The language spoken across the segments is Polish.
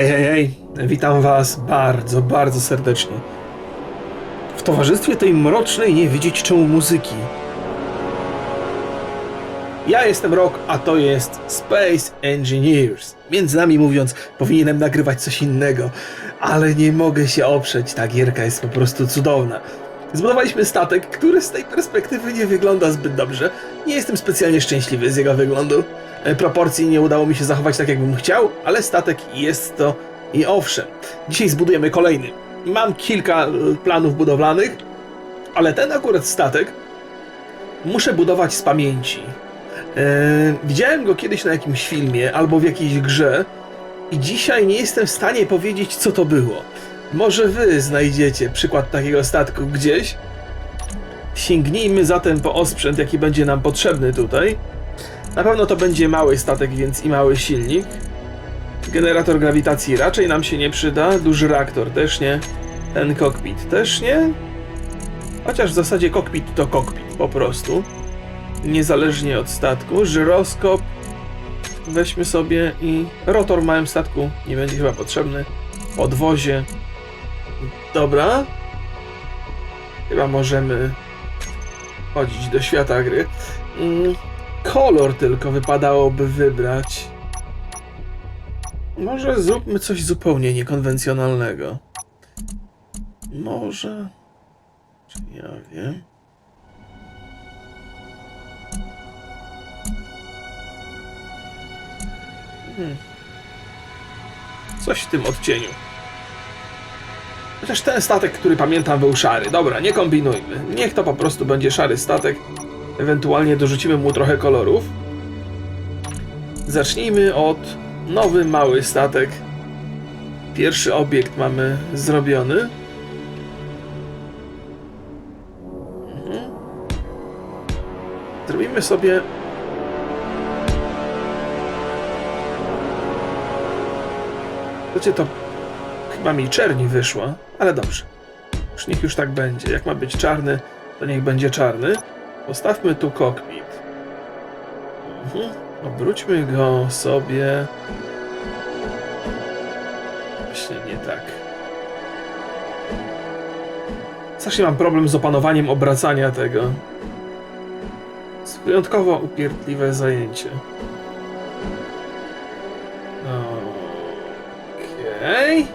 Hej, hej, hej, witam was bardzo, bardzo serdecznie. W towarzystwie tej mrocznej nie widzieć czemu muzyki. Ja jestem Rock, a to jest Space Engineers. Między nami mówiąc, powinienem nagrywać coś innego, ale nie mogę się oprzeć, ta gierka jest po prostu cudowna. Zbudowaliśmy statek, który z tej perspektywy nie wygląda zbyt dobrze. Nie jestem specjalnie szczęśliwy z jego wyglądu. E, Proporcji nie udało mi się zachować tak, jakbym chciał, ale statek jest to i owszem. Dzisiaj zbudujemy kolejny. Mam kilka e, planów budowlanych, ale ten akurat statek muszę budować z pamięci. E, widziałem go kiedyś na jakimś filmie albo w jakiejś grze i dzisiaj nie jestem w stanie powiedzieć, co to było. Może wy znajdziecie przykład takiego statku gdzieś. Sięgnijmy zatem po osprzęt, jaki będzie nam potrzebny tutaj. Na pewno to będzie mały statek, więc i mały silnik. Generator grawitacji raczej nam się nie przyda. Duży reaktor też nie. Ten kokpit też nie. Chociaż w zasadzie kokpit to kokpit po prostu. Niezależnie od statku. Żyroskop weźmy sobie i rotor w małym statku nie będzie chyba potrzebny. Podwozie. Dobra. Chyba możemy chodzić do świata gry. Kolor tylko wypadałoby wybrać. Może zróbmy coś zupełnie niekonwencjonalnego. Może. Czy ja wiem? Hmm. Coś w tym odcieniu. Chociaż ten statek, który pamiętam, był szary. Dobra, nie kombinujmy. Niech to po prostu będzie szary statek. Ewentualnie dorzucimy mu trochę kolorów. Zacznijmy od nowy mały statek. Pierwszy obiekt mamy zrobiony. Mhm. Zrobimy sobie Wiecie, to chyba mi czerni wyszła, ale dobrze. Już niech już tak będzie. Jak ma być czarny, to niech będzie czarny. Postawmy tu kokpit. Mhm. Obróćmy go sobie. Właśnie nie tak. Strasznie mam problem z opanowaniem obracania tego. Jest wyjątkowo upierdliwe zajęcie. Okej.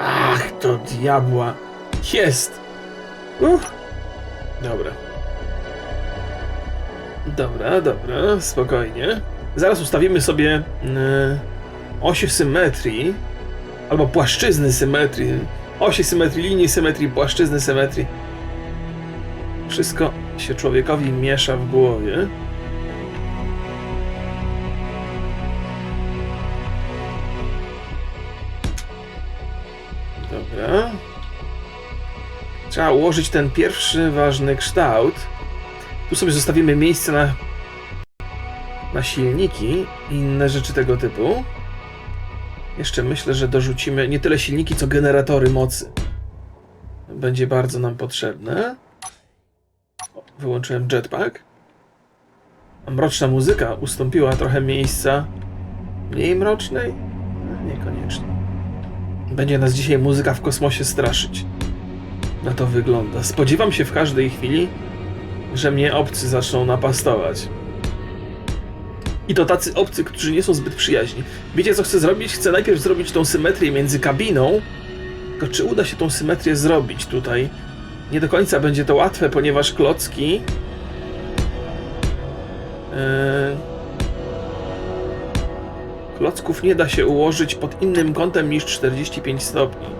Ach, to diabła. Jest. Uff. Dobra. Dobra, dobra, spokojnie. Zaraz ustawimy sobie y, osie symetrii. Albo płaszczyzny symetrii. Osie symetrii, linii symetrii, płaszczyzny symetrii. Wszystko się człowiekowi miesza w głowie. Trzeba ułożyć ten pierwszy ważny kształt. Tu sobie zostawimy miejsce na, na silniki i inne rzeczy tego typu. Jeszcze myślę, że dorzucimy nie tyle silniki, co generatory mocy. Będzie bardzo nam potrzebne. Wyłączyłem jetpack. A mroczna muzyka ustąpiła trochę miejsca mniej mrocznej? Niekoniecznie. Będzie nas dzisiaj muzyka w kosmosie straszyć. Na to wygląda. Spodziewam się w każdej chwili, że mnie obcy zaczną napastować. I to tacy obcy, którzy nie są zbyt przyjaźni. Wiecie co chcę zrobić? Chcę najpierw zrobić tą symetrię między kabiną. Tylko czy uda się tą symetrię zrobić tutaj? Nie do końca będzie to łatwe, ponieważ klocki. Yy... Klocków nie da się ułożyć pod innym kątem niż 45 stopni.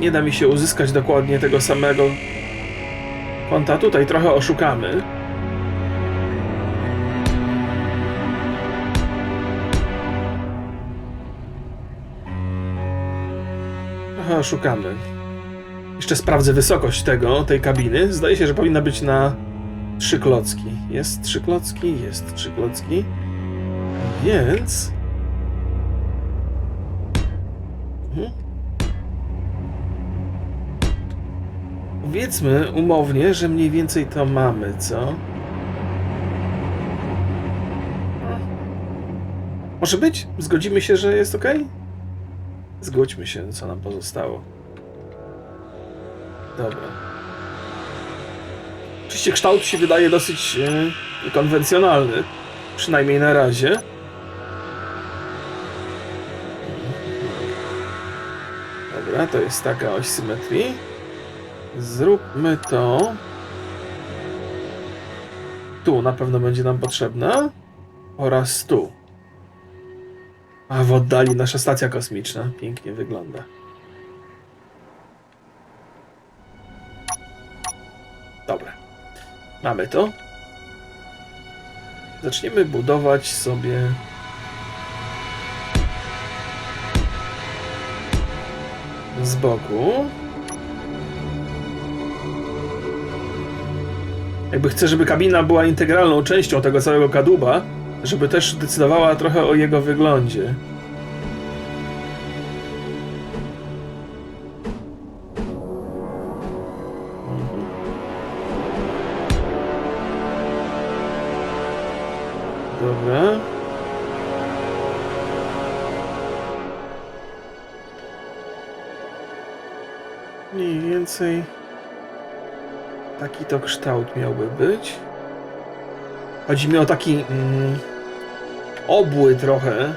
Nie da mi się uzyskać dokładnie tego samego kąta. Tutaj trochę oszukamy. Trochę oszukamy. Jeszcze sprawdzę wysokość tego, tej kabiny. Zdaje się, że powinna być na trzy klocki. Jest trzy klocki, jest trzy klocki. Więc... Mhm. Powiedzmy umownie, że mniej więcej to mamy, co? Może być? Zgodzimy się, że jest ok? Zgódźmy się, co nam pozostało. Dobra. Oczywiście kształt się wydaje dosyć e, niekonwencjonalny. Przynajmniej na razie. Dobra, to jest taka oś symetrii. Zróbmy to. Tu na pewno będzie nam potrzebna. Oraz tu. A w oddali nasza stacja kosmiczna. Pięknie wygląda. Dobra. Mamy to. Zaczniemy budować sobie. Z boku. Jakby chcę, żeby kabina była integralną częścią tego całego kadłuba, żeby też decydowała trochę o jego wyglądzie. Dobra. Mniej więcej taki to kształt miałby być. Chodzi mi o taki mm, obły trochę.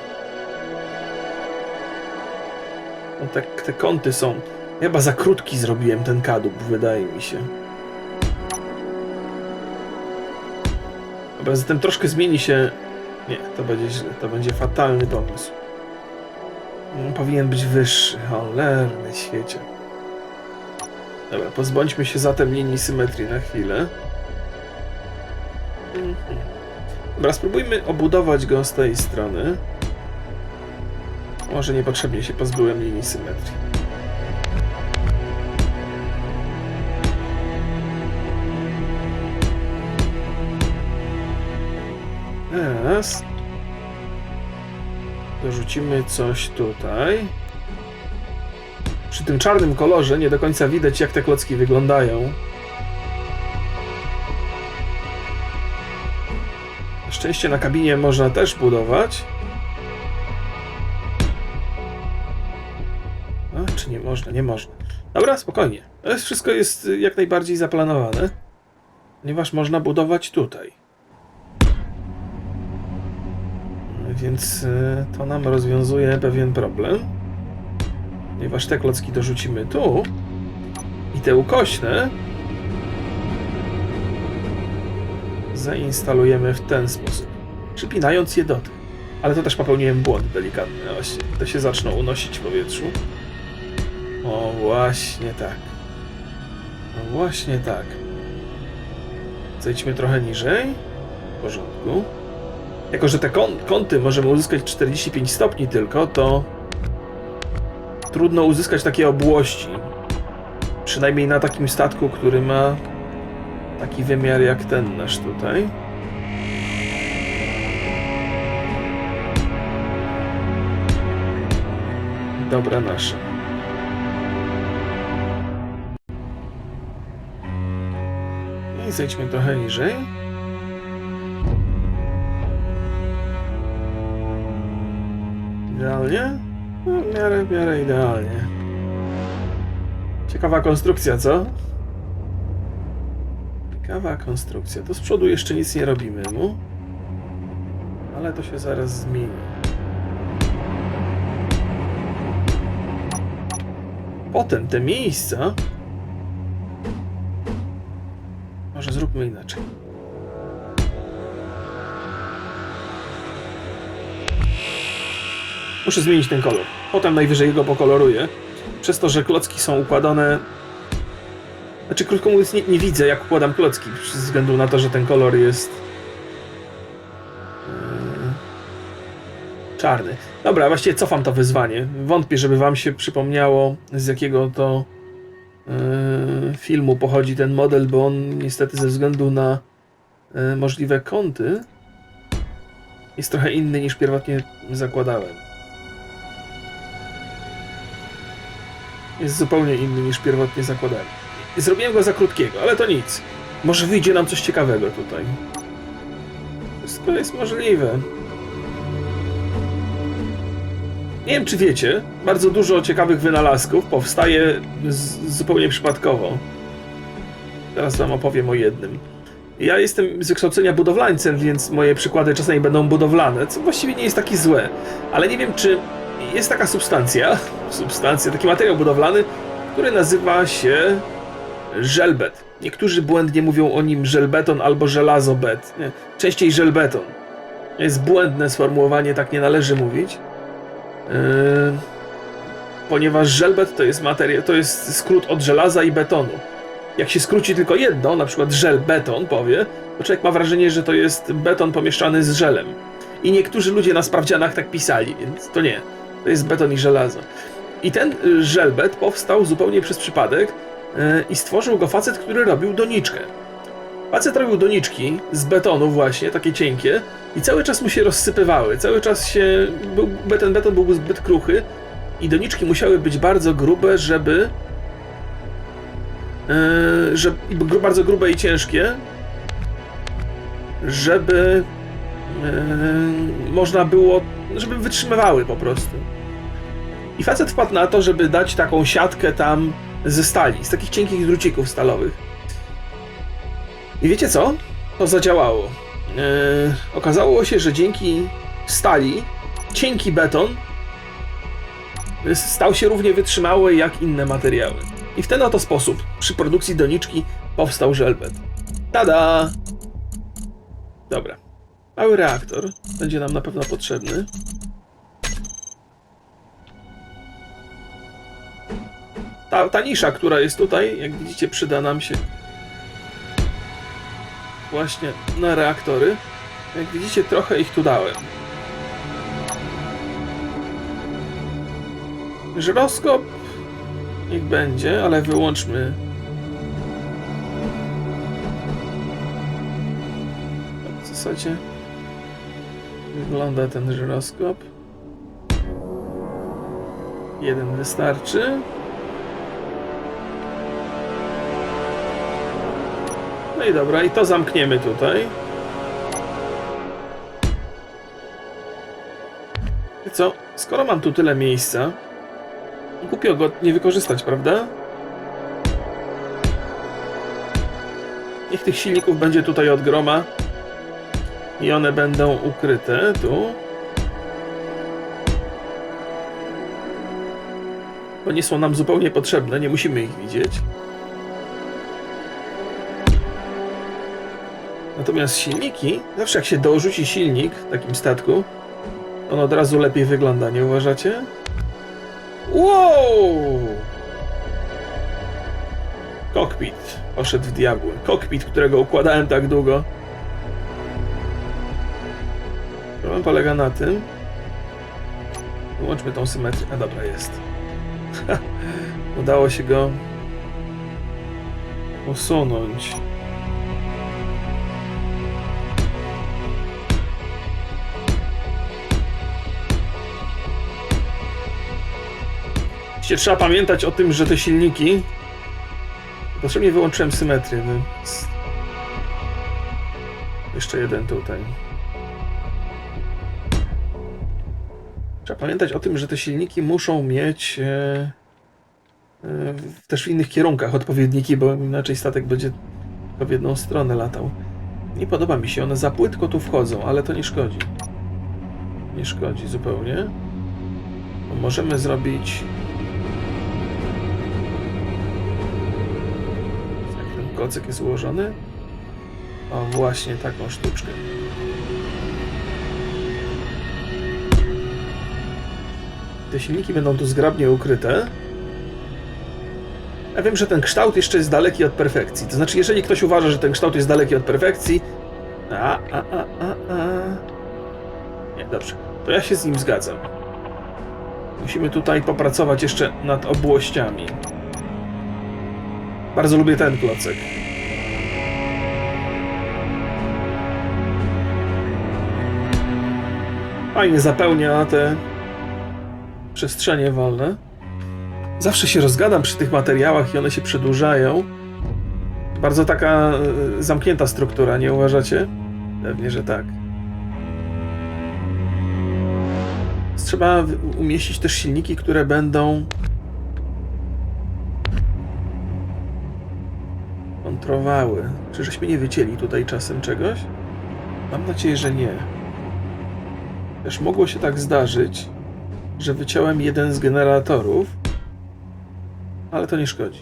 No tak, te kąty są. Chyba za krótki zrobiłem ten kadłub, wydaje mi się. Dobra, zatem troszkę zmieni się. Nie, to będzie źle, to będzie fatalny pomysł. Mm, Powinien być wyższy, cholerny świecie. Dobra, pozbądźmy się zatem linii symetrii na chwilę. Dobra, spróbujmy obudować go z tej strony. Może niepotrzebnie się pozbyłem linii symetrii. Teraz dorzucimy coś tutaj. Przy tym czarnym kolorze nie do końca widać, jak te klocki wyglądają. Szczęście na kabinie można też budować. A, czy nie można? Nie można. Dobra, spokojnie. Jest, wszystko jest y, jak najbardziej zaplanowane. Ponieważ można budować tutaj. Więc y, to nam rozwiązuje pewien problem. Ponieważ te klocki dorzucimy tu i te ukośne zainstalujemy w ten sposób, przypinając je do tych. Ale to też popełniłem błąd delikatny. Właśnie, to się zaczną unosić w powietrzu. O, właśnie tak. No właśnie tak. Zejdźmy trochę niżej. W porządku. Jako, że te kąt, kąty możemy uzyskać 45 stopni tylko, to trudno uzyskać takie obłości. Przynajmniej na takim statku, który ma taki wymiar jak ten nasz tutaj. Dobra nasza. I zejdźmy trochę niżej. Idealnie? No, w miarę, w miarę idealnie. Ciekawa konstrukcja, co? Ciekawa konstrukcja. Tu z przodu jeszcze nic nie robimy mu. Ale to się zaraz zmieni. Potem te miejsca... Może zróbmy inaczej. Muszę zmienić ten kolor. Potem najwyżej go pokoloruję. Przez to, że klocki są układane. Znaczy, krótko mówiąc, nie, nie widzę, jak układam klocki, ze względu na to, że ten kolor jest. yy, czarny. Dobra, właściwie cofam to wyzwanie. Wątpię, żeby Wam się przypomniało, z jakiego to yy, filmu pochodzi ten model, bo on niestety ze względu na yy, możliwe kąty jest trochę inny niż pierwotnie zakładałem. Jest zupełnie inny niż pierwotnie zakładałem. zrobiłem go za krótkiego, ale to nic. Może wyjdzie nam coś ciekawego tutaj. Wszystko jest możliwe. Nie wiem, czy wiecie, bardzo dużo ciekawych wynalazków powstaje zupełnie przypadkowo. Teraz wam opowiem o jednym. Ja jestem z wykształcenia budowlańcem, więc moje przykłady czasami będą budowlane, co właściwie nie jest takie złe. Ale nie wiem, czy jest taka substancja, substancja, taki materiał budowlany, który nazywa się żelbet. Niektórzy błędnie mówią o nim żelbeton albo żelazobet. Nie, częściej żelbeton. Jest błędne sformułowanie, tak nie należy mówić. Yy, ponieważ żelbet to jest materia, to jest skrót od żelaza i betonu. Jak się skróci tylko jedno, na przykład żel beton powie, to człowiek ma wrażenie, że to jest beton pomieszczany z żelem. I niektórzy ludzie na sprawdzianach tak pisali, więc to nie. To jest beton i żelazo. I ten y, żelbet powstał zupełnie przez przypadek yy, i stworzył go facet, który robił doniczkę. Facet robił doniczki z betonu właśnie, takie cienkie i cały czas mu się rozsypywały, cały czas się, był, ten beton był zbyt kruchy i doniczki musiały być bardzo grube, żeby Yy, że bardzo grube i ciężkie, żeby yy, można było, żeby wytrzymywały po prostu. I facet wpadł na to, żeby dać taką siatkę tam ze stali, z takich cienkich drucików stalowych. I wiecie co? To zadziałało. Yy, okazało się, że dzięki stali cienki beton stał się równie wytrzymały jak inne materiały. I w ten oto sposób przy produkcji doniczki powstał żelbet. Tada! Dobra. Mały reaktor będzie nam na pewno potrzebny. Ta, ta nisza, która jest tutaj, jak widzicie, przyda nam się właśnie na reaktory. Jak widzicie, trochę ich tu dałem. Żyroskop Niech będzie, ale wyłączmy. W zasadzie wygląda ten żyroskop. Jeden wystarczy. No i dobra, i to zamkniemy tutaj. I co? Skoro mam tu tyle miejsca, Głupio go nie wykorzystać, prawda? Niech tych silników będzie tutaj od groma. I one będą ukryte tu. Bo nie są nam zupełnie potrzebne, nie musimy ich widzieć. Natomiast silniki, zawsze jak się dorzuci silnik w takim statku, on od razu lepiej wygląda, nie uważacie? Wow! Kokpit poszedł w diabły. Kokpit, którego układałem tak długo. Polega na tym. Wyłączmy tą symetrię. A dobra, jest. Udało się go usunąć. Trzeba pamiętać o tym, że te silniki. Potrzebnie wyłączyłem symetrię, więc. Jeszcze jeden tutaj. Pamiętać o tym, że te silniki muszą mieć e, e, też w innych kierunkach odpowiedniki, bo inaczej statek będzie w jedną stronę latał. Nie podoba mi się, one za płytko tu wchodzą, ale to nie szkodzi. Nie szkodzi zupełnie. Bo możemy zrobić Jak ten kocyk jest ułożony? O, właśnie taką sztuczkę. Te silniki będą tu zgrabnie ukryte. Ja wiem, że ten kształt jeszcze jest daleki od perfekcji. To znaczy, jeżeli ktoś uważa, że ten kształt jest daleki od perfekcji... A, a, a, a, a... Nie, dobrze. To ja się z nim zgadzam. Musimy tutaj popracować jeszcze nad obłościami. Bardzo lubię ten klocek. Fajnie zapełnia te przestrzenie wolne. Zawsze się rozgadam przy tych materiałach i one się przedłużają. Bardzo taka y, zamknięta struktura, nie uważacie? Pewnie, że tak. Trzeba umieścić też silniki, które będą kontrowały. Czy żeśmy nie wycięli tutaj czasem czegoś? Mam nadzieję, że nie. Też mogło się tak zdarzyć, że wyciąłem jeden z generatorów, ale to nie szkodzi.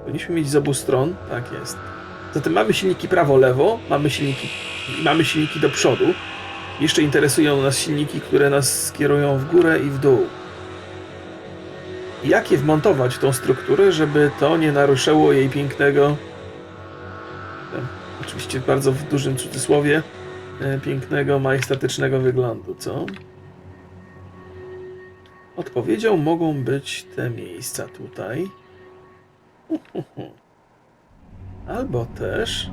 Powinniśmy mieć z obu stron, tak jest. Zatem mamy silniki prawo-lewo, mamy silniki, mamy silniki do przodu. Jeszcze interesują nas silniki, które nas skierują w górę i w dół. Jak je wmontować w tą strukturę, żeby to nie naruszyło jej pięknego, oczywiście bardzo w dużym cudzysłowie, e, pięknego, majestatycznego wyglądu, co? Odpowiedzią mogą być te miejsca tutaj. Albo też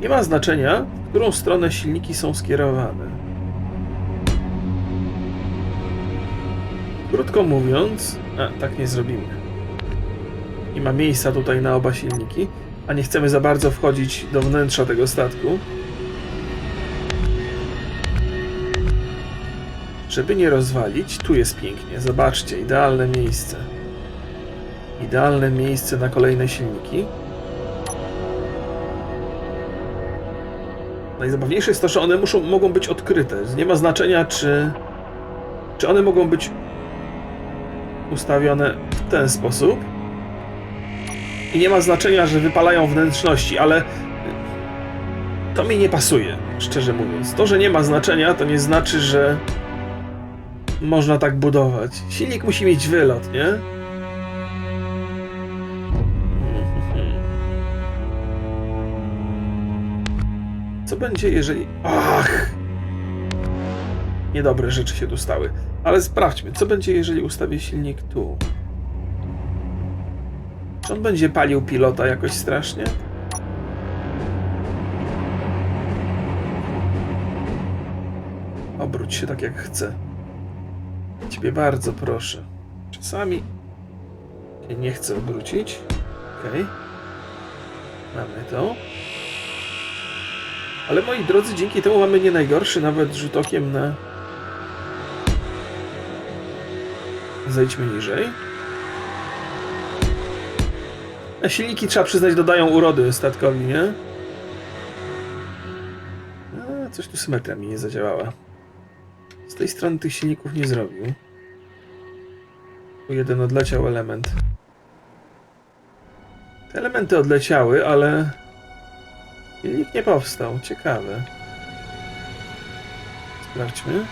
nie ma znaczenia, w którą stronę silniki są skierowane. Krótko mówiąc, a tak nie zrobimy. Nie ma miejsca tutaj na oba silniki, a nie chcemy za bardzo wchodzić do wnętrza tego statku. Żeby nie rozwalić, tu jest pięknie. Zobaczcie, idealne miejsce. Idealne miejsce na kolejne silniki. Najzabawniejsze jest to, że one muszą, mogą być odkryte. Nie ma znaczenia, czy, czy one mogą być ustawione w ten sposób. I nie ma znaczenia, że wypalają wnętrzności, ale to mi nie pasuje, szczerze mówiąc. To, że nie ma znaczenia, to nie znaczy, że można tak budować. Silnik musi mieć wylot, nie? Co będzie, jeżeli... Ach! Niedobre rzeczy się tu stały. Ale sprawdźmy, co będzie, jeżeli ustawię silnik tu? Czy on będzie palił pilota jakoś strasznie? Obróć się tak jak chcę. Ciebie bardzo proszę. Czasami nie chcę obrócić. Okej. Mamy to. Ale moi drodzy, dzięki temu mamy nie najgorszy nawet rzut okiem na... Zejdźmy niżej. A silniki, trzeba przyznać, dodają urody statkowi, nie? A, coś tu symetria mi nie zadziałała. Z tej strony tych silników nie zrobił. Jeden odleciał element. Te elementy odleciały, ale... Silnik nie powstał. Ciekawe. Sprawdźmy.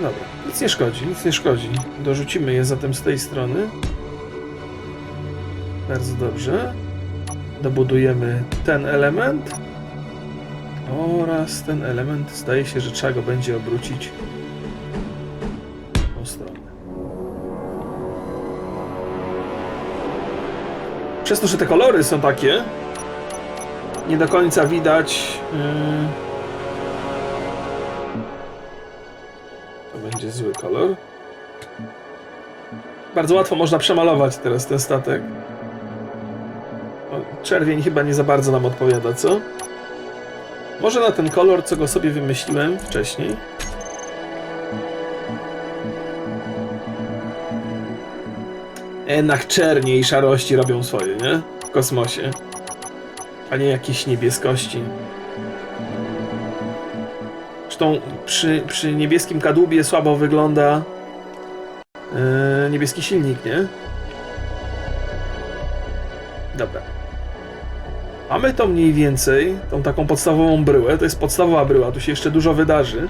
Dobra, nic nie szkodzi, nic nie szkodzi. Dorzucimy je zatem z tej strony. Bardzo dobrze. Dobudujemy ten element. Oraz ten element. Zdaje się, że trzeba go będzie obrócić Przez to, że te kolory są takie, nie do końca widać. Yy... To będzie zły kolor. Bardzo łatwo można przemalować teraz ten statek. Czerwień chyba nie za bardzo nam odpowiada, co? Może na ten kolor, co go sobie wymyśliłem wcześniej. Jednak czernie i szarości robią swoje, nie? W kosmosie. A nie jakieś niebieskości. Zresztą przy, przy niebieskim kadłubie słabo wygląda yy, niebieski silnik, nie? Dobra. Mamy to mniej więcej, tą taką podstawową bryłę. To jest podstawowa bryła, tu się jeszcze dużo wydarzy.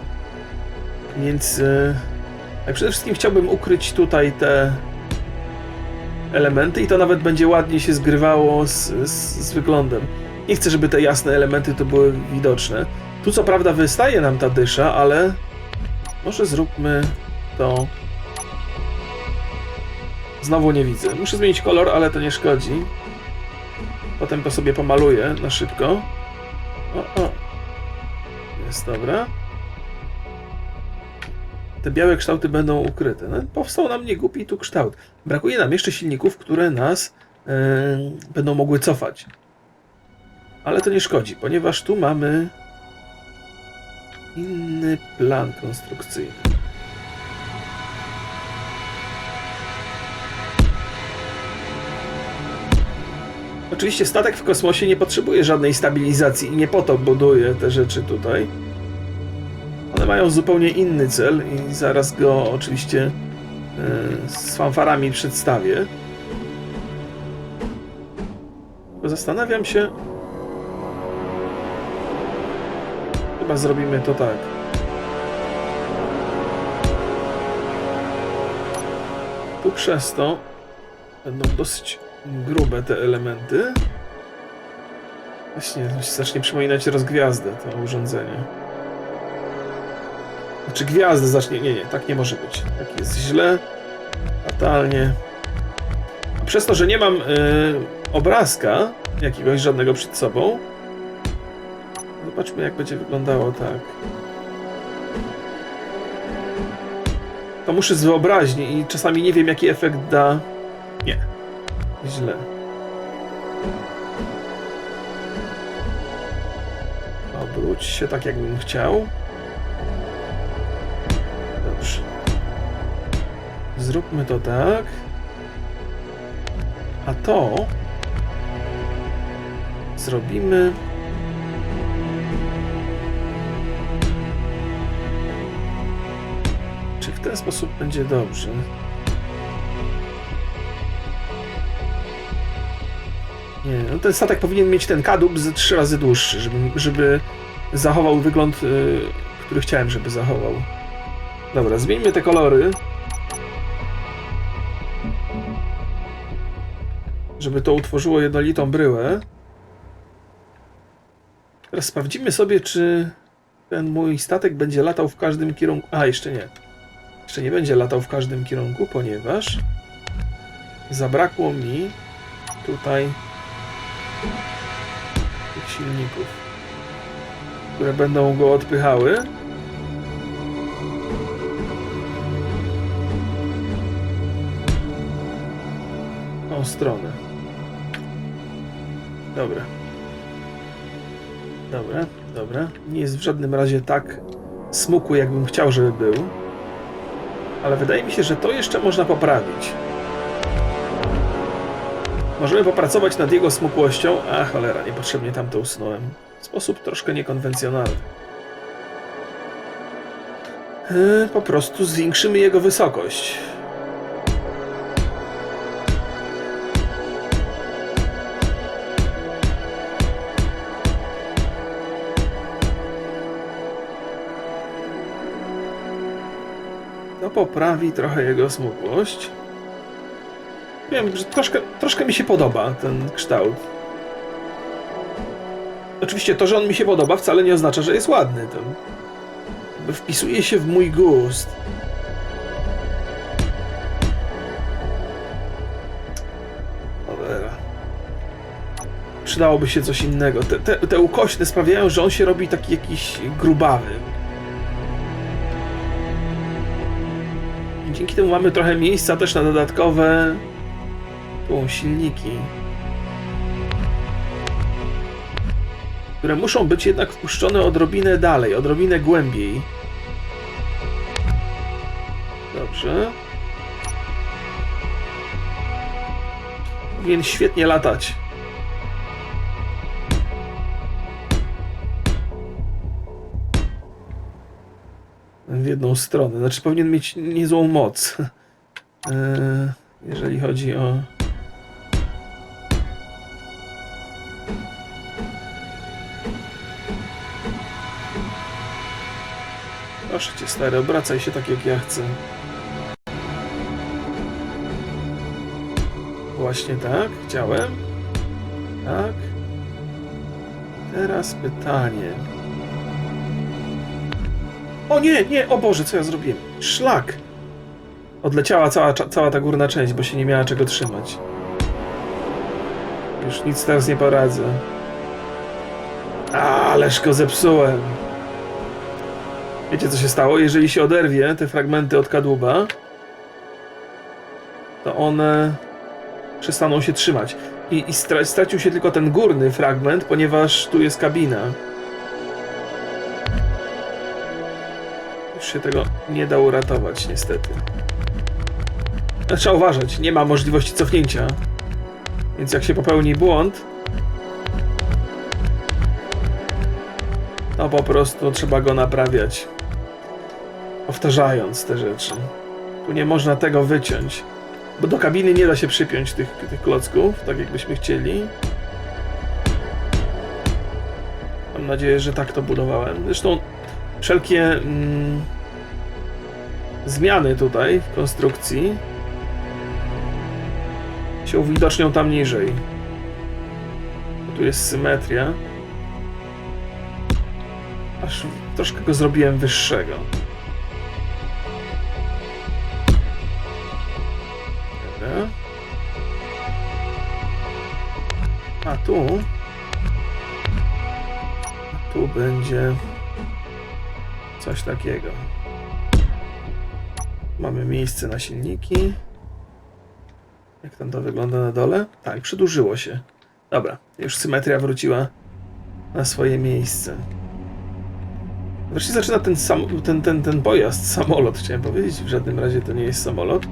Więc yy, przede wszystkim chciałbym ukryć tutaj te elementy i to nawet będzie ładnie się zgrywało z, z, z wyglądem. Nie chcę, żeby te jasne elementy to były widoczne. Tu co prawda wystaje nam ta dysza, ale może zróbmy to. Znowu nie widzę. Muszę zmienić kolor, ale to nie szkodzi. Potem to sobie pomaluję na szybko. O, o. Jest dobra. Te białe kształty będą ukryte. No, powstał nam niegłupi tu kształt. Brakuje nam jeszcze silników, które nas e, będą mogły cofać. Ale to nie szkodzi, ponieważ tu mamy inny plan konstrukcyjny. Oczywiście statek w kosmosie nie potrzebuje żadnej stabilizacji i nie po to buduje te rzeczy tutaj. Mają zupełnie inny cel i zaraz go oczywiście e, z fanfarami przedstawię. Zastanawiam się. Chyba zrobimy to tak. Tu przez to będą dosyć grube te elementy. Właśnie zacznie przypominać rozgwiazdę to urządzenie. Znaczy gwiazdę zacznie... Nie, nie, tak nie może być. Tak jest źle. Fatalnie. A przez to, że nie mam y, obrazka jakiegoś żadnego przed sobą, zobaczmy jak będzie wyglądało tak. To muszę z wyobraźni i czasami nie wiem jaki efekt da... Nie. Źle. Obróć się tak jakbym chciał. Zróbmy to tak. A to zrobimy. Czy w ten sposób będzie dobrze? Nie, no ten statek powinien mieć ten kadłub z trzy razy dłuższy, żeby, żeby zachował wygląd, y, który chciałem, żeby zachował. Dobra, zmieńmy te kolory. Żeby to utworzyło jednolitą bryłę. Teraz sprawdzimy sobie, czy ten mój statek będzie latał w każdym kierunku. A, jeszcze nie. Jeszcze nie będzie latał w każdym kierunku, ponieważ zabrakło mi tutaj tych silników, które będą go odpychały. Tą stronę. Dobra. Dobra, dobra. Nie jest w żadnym razie tak smukły, jakbym chciał, żeby był. Ale wydaje mi się, że to jeszcze można poprawić. Możemy popracować nad jego smukłością. A cholera, niepotrzebnie tam to usunąłem. W sposób troszkę niekonwencjonalny. Yy, Po prostu zwiększymy jego wysokość. To poprawi trochę jego smukłość. Wiem, że troszkę, troszkę mi się podoba ten kształt. Oczywiście to, że on mi się podoba, wcale nie oznacza, że jest ładny. To wpisuje się w mój gust. Cholera. Przydałoby się coś innego. Te, te, te ukośne sprawiają, że on się robi taki jakiś grubawy. Dzięki temu mamy trochę miejsca też na dodatkowe tu, silniki. Które muszą być jednak wpuszczone odrobinę dalej, odrobinę głębiej. Dobrze. Powinien świetnie latać. W jedną stronę. Znaczy powinien mieć niezłą moc. Eee, jeżeli chodzi o... Proszę cię stary, obracaj się tak jak ja chcę. Właśnie tak, chciałem. Tak. Teraz pytanie. O nie, nie, o Boże, co ja zrobiłem? Szlak! Odleciała cała, cała ta górna część, bo się nie miała czego trzymać. Już nic teraz nie poradzę. Ależ go zepsułem. Wiecie co się stało? Jeżeli się oderwie te fragmenty od kadłuba, to one przestaną się trzymać. I, i stra stracił się tylko ten górny fragment, ponieważ tu jest kabina. Się tego nie da uratować, niestety. Trzeba uważać, nie ma możliwości cofnięcia. Więc jak się popełni błąd, to po prostu trzeba go naprawiać. Powtarzając te rzeczy. Tu nie można tego wyciąć. Bo do kabiny nie da się przypiąć tych, tych klocków, tak jakbyśmy chcieli. Mam nadzieję, że tak to budowałem. Zresztą wszelkie mm, zmiany tutaj w konstrukcji się uwidocznią tam niżej. Tu jest symetria. Aż troszkę go zrobiłem wyższego. Dobra. A tu... Tu będzie coś takiego. Mamy miejsce na silniki. Jak tam to wygląda na dole? Tak, przedłużyło się. Dobra, już symetria wróciła na swoje miejsce. Wreszcie zaczyna ten, sam, ten, ten, ten pojazd, samolot chciałem powiedzieć, w żadnym razie to nie jest samolot.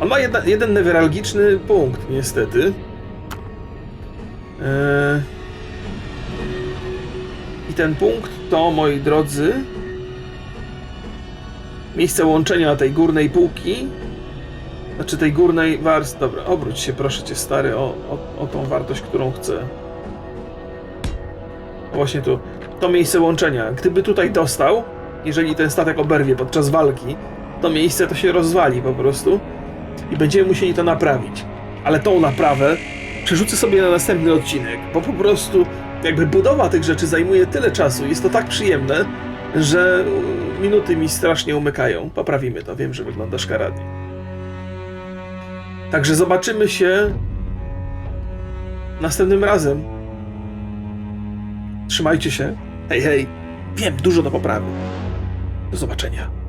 On ma jedna, jeden newralgiczny punkt, niestety. Eee... I ten punkt to, moi drodzy, miejsce łączenia tej górnej półki, znaczy tej górnej warstwy. Dobra, obróć się, proszę cię, stary, o, o, o tą wartość, którą chcę. Właśnie tu. To miejsce łączenia. Gdyby tutaj dostał, jeżeli ten statek oberwie podczas walki, to miejsce to się rozwali po prostu i będziemy musieli to naprawić. Ale tą naprawę przerzucę sobie na następny odcinek, bo po prostu jakby budowa tych rzeczy zajmuje tyle czasu, jest to tak przyjemne, że minuty mi strasznie umykają. Poprawimy to, wiem, że wygląda szkaradnie. Także zobaczymy się następnym razem. Trzymajcie się. Hej, hej. Wiem, dużo do poprawy. Do zobaczenia.